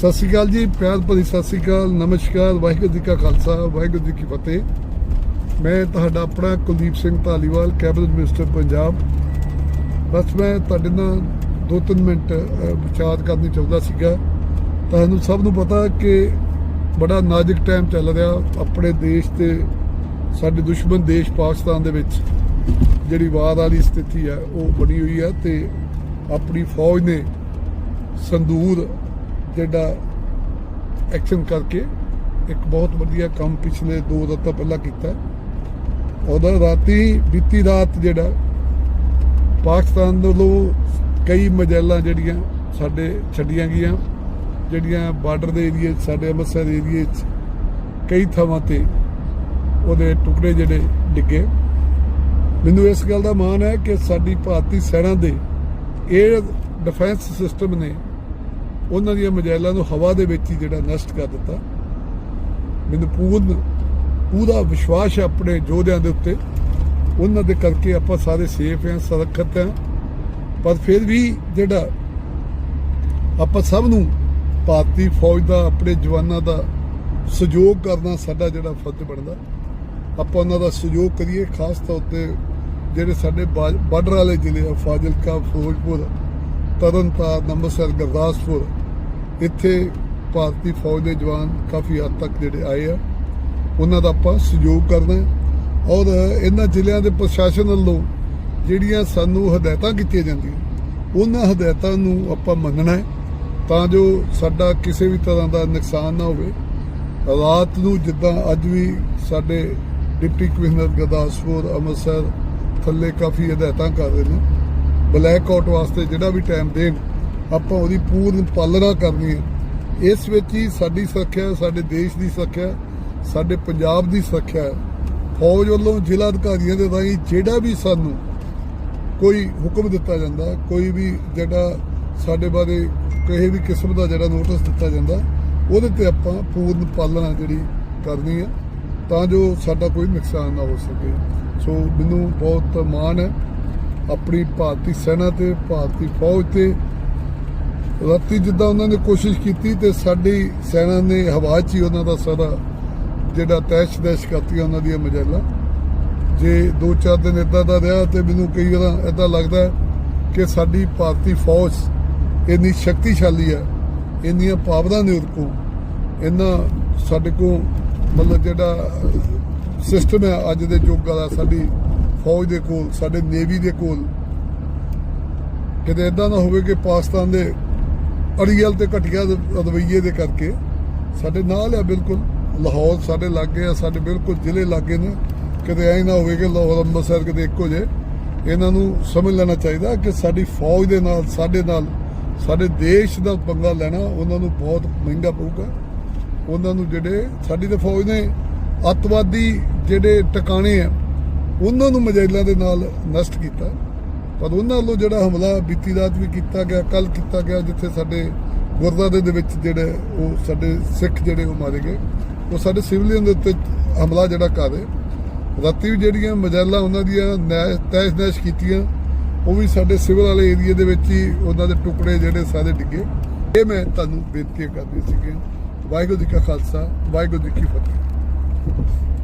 ਸਤਿ ਸ਼੍ਰੀ ਅਕਾਲ ਜੀ, ਪਿਆਰ ਭਰੀ ਸਤਿ ਸ਼੍ਰੀ ਅਕਾਲ, ਨਮਸਕਾਰ, ਵਾਹਿਗੁਰੂ ਜੀ ਕਾ ਖਾਲਸਾ, ਵਾਹਿਗੁਰੂ ਜੀ ਕੀ ਫਤਿਹ। ਮੈਂ ਤੁਹਾਡਾ ਆਪਣਾ ਕੁਲਦੀਪ ਸਿੰਘ ਧਾਲੀਵਾਲ, ਕੈਬਨਿਟ ਮਿਨਿਸਟਰ ਪੰਜਾਬ। ਬਸ ਮੈਂ ਤੁਹਾਡੇ ਨਾਲ ਦੋ ਤਿੰਨ ਮਿੰਟ ਵਿਚਾਰ ਕਰਨੀ ਚਾਹੁੰਦਾ ਸੀਗਾ। ਤੁਹਾਨੂੰ ਸਭ ਨੂੰ ਪਤਾ ਕਿ ਬੜਾ ਨਾਜ਼ੁਕ ਟਾਈਮ ਚੱਲ ਰਿਹਾ ਆਪਣੇ ਦੇਸ਼ ਤੇ, ਸਾਡੇ ਦੁਸ਼ਮਣ ਦੇਸ਼ ਪਾਕਿਸਤਾਨ ਦੇ ਵਿੱਚ। ਜਿਹੜੀ ਵਾਰ ਵਾਲੀ ਸਥਿਤੀ ਹੈ, ਉਹ ਬਣੀ ਹੋਈ ਹੈ ਤੇ ਆਪਣੀ ਫੌਜ ਨੇ ਸੰਦੂਰ ਜਿਹੜਾ ਐਕਸ਼ਨ ਕਰਕੇ ਇੱਕ ਬਹੁਤ ਵਧੀਆ ਕੰਮ ਪਿਛਲੇ ਦੋ ਰਾਤਾਂ ਪਹਿਲਾਂ ਕੀਤਾ ਉਹਦਾ ਰਾਤੀ ਬੀਤੀ ਰਾਤ ਜਿਹੜਾ ਪਾਕਿਸਤਾਨ ਵੱਲੋਂ ਕਈ ਮਜੈਲਾਂ ਜਿਹੜੀਆਂ ਸਾਡੇ ਛੱਡੀਆਂ ਗਈਆਂ, ਜਿਹੜੀਆਂ ਬਾਰਡਰ ਦੇ ਏਰੀਏ 'ਚ, ਸਾਡੇ ਅੰਮ੍ਰਿਤਸਰ ਏਰੀਏ 'ਚ ਕਈ ਥਾਵਾਂ ਤੇ ਉਹਦੇ ਟੁਕੜੇ ਜਿਹੜੇ ਡਿੱਗੇ। ਮੈਨੂੰ ਇਸ ਗੱਲ ਦਾ ਮਾਣ ਹੈ ਕਿ ਸਾਡੀ ਭਾਰਤੀ ਸੈਨਾ ਦੇ 에ਅਰ ਡਿਫੈਂਸ ਸਿਸਟਮ ਨੇ ਉਹਨਾਂ ਦੀਆਂ ਮਜਾਇਲਾਂ ਨੂੰ ਹਵਾ ਦੇ ਵਿੱਚ ਹੀ ਜਿਹੜਾ ਨਸ਼ਟ ਕਰ ਦਿੱਤਾ। ਮੈਨੂੰ ਪੂਰਨ, ਪੂਰਾ ਵਿਸ਼ਵਾਸ ਹੈ ਆਪਣੇ ਯੋਧਿਆਂ ਦੇ ਉੱਤੇ। ਉਹਨਾਂ ਦੇ ਕਰਕੇ ਆਪਾਂ ਸਾਰੇ ਸੇਫ ਹਾਂ, ਸੁਰੱਖਿਅਤ ਹਾਂ। ਪਰ ਫਿਰ ਵੀ ਜਿਹੜਾ ਆਪਾਂ ਸਭ ਨੂੰ ਭਾਰਤੀ ਫੌਜ ਦਾ, ਆਪਣੇ ਜਵਾਨਾਂ ਦਾ ਸਹਿਯੋਗ ਕਰਨਾ ਸਾਡਾ ਜਿਹੜਾ ਫਰਜ਼ ਬਣਦਾ। ਆਪਾਂ ਉਹਨਾਂ ਦਾ ਸਹਿਯੋਗ ਕਰੀਏ, ਖਾਸ ਤੌਰ ਤੇ ਜਿਹੜੇ ਸਾਡੇ ਬਾ- ਬਾਰਡਰ ਵਾਲੇ ਜ਼ਿਲ੍ਹੇ ਆ, ਫਾਜ਼ਿਲਕਾ, ਫਿਰੋਜ਼ਪੁਰ, ਤਰਨਤਾਰਨ, ਅੰਮ੍ਰਿਤਸਰ, ਗੁਰਦਾਸਪੁਰ। ਇੱਥੇ ਭਾਰਤੀ ਫੌਜ ਦੇ ਜਵਾਨ ਕਾਫੀ ਹੱਦ ਤੱਕ ਜਿਹੜੇ ਆਏ ਆ। ਉਹਨਾਂ ਦਾ ਆਪਾਂ ਸਹਿਯੋਗ ਕਰਨਾ ਔਰ ਇਹਨਾਂ ਜ਼ਿਲ੍ਹਿਆਂ ਦੇ ਪ੍ਰਸ਼ਾਸਨ ਵੱਲੋਂ ਜਿਹੜੀਆਂ ਸਾਨੂੰ ਹਦਾਇਤਾਂ ਕੀਤੀਆਂ ਜਾਂਦੀਆਂ, ਉਹਨਾਂ ਹਦਾਇਤਾਂ ਨੂੰ ਆਪਾਂ ਮੰਨਣਾ ਹੈ ਤਾਂ ਜੋ ਸਾਡਾ ਕਿਸੇ ਵੀ ਤਰ੍ਹਾਂ ਦਾ ਨੁਕਸਾਨ ਨਾ ਹੋਵੇ। ਰਾਤ ਨੂੰ ਜਿੱਦਾਂ ਅੱਜ ਵੀ ਸਾਡੇ ਡਿਪਟੀ ਕਮਿਸ਼ਨਰ ਗੁਰਦਾਸਪੁਰ, ਅੰਮ੍ਰਿਤਸਰ ਥੱਲੇ ਕਾਫੀ ਹਦਾਇਤਾਂ ਕਰ ਰਹੇ ਨੇ। ਬਲੈਕ ਆਊਟ ਵਾਸਤੇ ਜਿਹੜਾ ਵੀ ਟਾਈਮ ਦੇਣ ਆਪਾਂ ਉਹਦੀ ਪੂਰਨ ਪਾਲਣਾ ਕਰਨੀ ਹੈ। ਇਸ ਵਿੱਚ ਹੀ ਸਾਡੀ ਸੁਰੱਖਿਆ, ਸਾਡੇ ਦੇਸ਼ ਦੀ ਸੁਰੱਖਿਆ, ਸਾਡੇ ਪੰਜਾਬ ਦੀ ਸੁਰੱਖਿਆ ਹੈ। ਫੌਜ ਵੱਲੋਂ ਜ਼ਿਲ੍ਹਾ ਅਧਿਕਾਰੀਆਂ ਦੇ ਰਾਹੀਂ ਜਿਹੜਾ ਵੀ ਸਾਨੂੰ ਕੋਈ ਹੁਕਮ ਦਿੱਤਾ ਜਾਂਦਾ, ਕੋਈ ਵੀ ਜਿਹੜਾ ਸਾਡੇ ਬਾਰੇ ਕਿਸੇ ਵੀ ਕਿਸਮ ਦਾ ਜਿਹੜਾ ਨੋਟਿਸ ਦਿੱਤਾ ਜਾਂਦਾ, ਉਹਦੇ ਤੇ ਆਪਾਂ ਪੂਰਨ ਪਾਲਣਾ ਜਿਹੜੀ ਕਰਨੀ ਹੈ ਤਾਂ ਜੋ ਸਾਡਾ ਕੋਈ ਨੁਕਸਾਨ ਨਾ ਹੋ ਸਕੇ। ਸੋ ਮੈਨੂੰ ਬਹੁਤ ਮਾਣ ਹੈ। ਆਪਣੀ ਭਾਰਤੀ ਸੈਨਾ ਤੇ, ਭਾਰਤੀ ਫੌਜ ਤੇ ਰਾਤੀ ਜਿੱਦਾਂ ਉਹਨਾਂ ਨੇ ਕੋਸ਼ਿਸ਼ ਕੀਤੀ ਤੇ ਸਾਡੀ ਸੈਨਾ ਨੇ ਹਵਾ 'ਚ ਹੀ ਉਹਨਾਂ ਦਾ ਸਾਰਾ ਜਿਹੜਾ ਤੈਸ਼ ਦੈਸ਼ ਕਰਤੀ ਉਹਨਾਂ ਦੀਆਂ ਮਜੈਲਾਂ। ਜੇ 2-4 ਦਿਨ ਇਦਾਂ ਦਾ ਰਿਹਾ ਤੇ ਮੈਨੂੰ ਕਈ ਵਾਰ ਇਦਾਂ ਲੱਗਦਾ ਕਿ ਸਾਡੀ ਭਾਰਤੀ ਫੌਜ ਇੰਨੀ ਸ਼ਕਤੀਸ਼ਾਲੀ ਹੈ, ਇੰਨੀਆਂ ਪਾਵਰਾਂ ਨੇ ਉਹਦੇ ਕੋਲ, ਇੰਨਾ ਸਾਡੇ ਕੋਲ ਮਤਲਬ ਜਿਹੜਾ ਸਿਸਟਮ ਹੈ ਅੱਜ ਦੇ ਯੁੱਗ ਦਾ ਸਾਡੀ ਫੌਜ ਦੇ ਕੋਲ, ਸਾਡੇ ਨੇਵੀ ਦੇ ਕੋਲ। ਕਿਤੇ ਇਦਾਂ ਨਾ ਹੋਵੇ ਕਿ ਪਾਕਿਸਤਾਨ ਦੇ ਅੜੀਅਲ ਤੇ ਘਟੀਆ ਰਵਈਏ ਦੇ ਕਰਕੇ ਸਾਡੇ ਨਾਲ ਆ ਬਿਲਕੁਲ ਲਾਹੌਰ ਸਾਡੇ ਲਾਗੇ ਆ, ਸਾਡੇ ਬਿਲਕੁਲ ਜ਼ਿਲ੍ਹੇ ਲਾਗੇ ਨੇ। ਕਿਤੇ ਐਂ ਨਾ ਹੋਵੇ ਕਿ ਲਾਹੌਰ, ਅੰਮ੍ਰਿਤਸਰ ਕਿਤੇ ਇੱਕੋ ਜੇ ਇਹਨਾਂ ਨੂੰ ਸਮਝ ਲੈਣਾ ਚਾਹੀਦਾ ਕਿ ਸਾਡੀ ਫੌਜ ਦੇ ਨਾਲ, ਸਾਡੇ ਨਾਲ, ਸਾਡੇ ਦੇਸ਼ ਦਾ ਪੰਗਾ ਲੈਣਾ ਉਹਨਾਂ ਨੂੰ ਬਹੁਤ ਮਹਿੰਗਾ ਪਊਗਾ। ਉਹਨਾਂ ਨੂੰ ਜਿਹੜੇ ਸਾਡੀ ਤੇ ਫੌਜ ਨੇ ਅੱਤਵਾਦੀ ਜਿਹੜੇ ਟਿਕਾਣੇ ਆ, ਉਹਨਾਂ ਨੂੰ ਮਜੈਲਾਂ ਦੇ ਨਾਲ ਨਸ਼ਟ ਕੀਤਾ। ਪਰ ਉਹਨਾਂ ਵੱਲੋਂ ਜਿਹੜਾ ਹਮਲਾ ਬੀਤੀ ਰਾਤ ਵੀ ਕੀਤਾ ਗਿਆ ਕੱਲ ਕੀਤਾ ਗਿਆ, ਜਿੱਥੇ ਸਾਡੇ ਗੁਰਦਾਰੇ ਦੇ ਵਿੱਚ ਜਿਹੜੇ ਉਹ ਸਾਡੇ ਸਿੱਖ ਜਿਹੜੇ ਉਹ ਮਾਰੇ ਗਏ, ਉਹ ਸਾਡੇ ਸਿਵਲੀਅਨ ਦੇ ਉੱਤੇ ਹਮਲਾ ਜਿਹੜਾ ਕਰ ਰਹੇ। ਰਾਤੀ ਵੀ ਜਿਹੜੀਆਂ ਮਜੈਲਾਂ ਉਹਨਾਂ ਦੀਆਂ ਤੈਸ਼ ਨੈਸ਼ ਕੀਤੀਆਂ, ਉਹ ਵੀ ਸਾਡੇ ਸਿਵਲ ਵਾਲੇ ਏਰੀਆ ਦੇ ਵਿੱਚ ਹੀ ਉਹਨਾਂ ਦੇ ਟੁਕੜੇ ਜਿਹੜੇ ਸਾਰੇ ਡਿੱਗੇ। ਇਹ ਮੈਂ ਤੁਹਾਨੂੰ ਬੇਨਤੀ ਕਰਦੀ ਸੀਗੀ। ਵਾਹਿਗੁਰੂ ਜੀ ਕਾ ਖਾਲਸਾ, ਵਾਹਿਗੁਰੂ ਜੀ ਕੀ ਫਤਿਹ।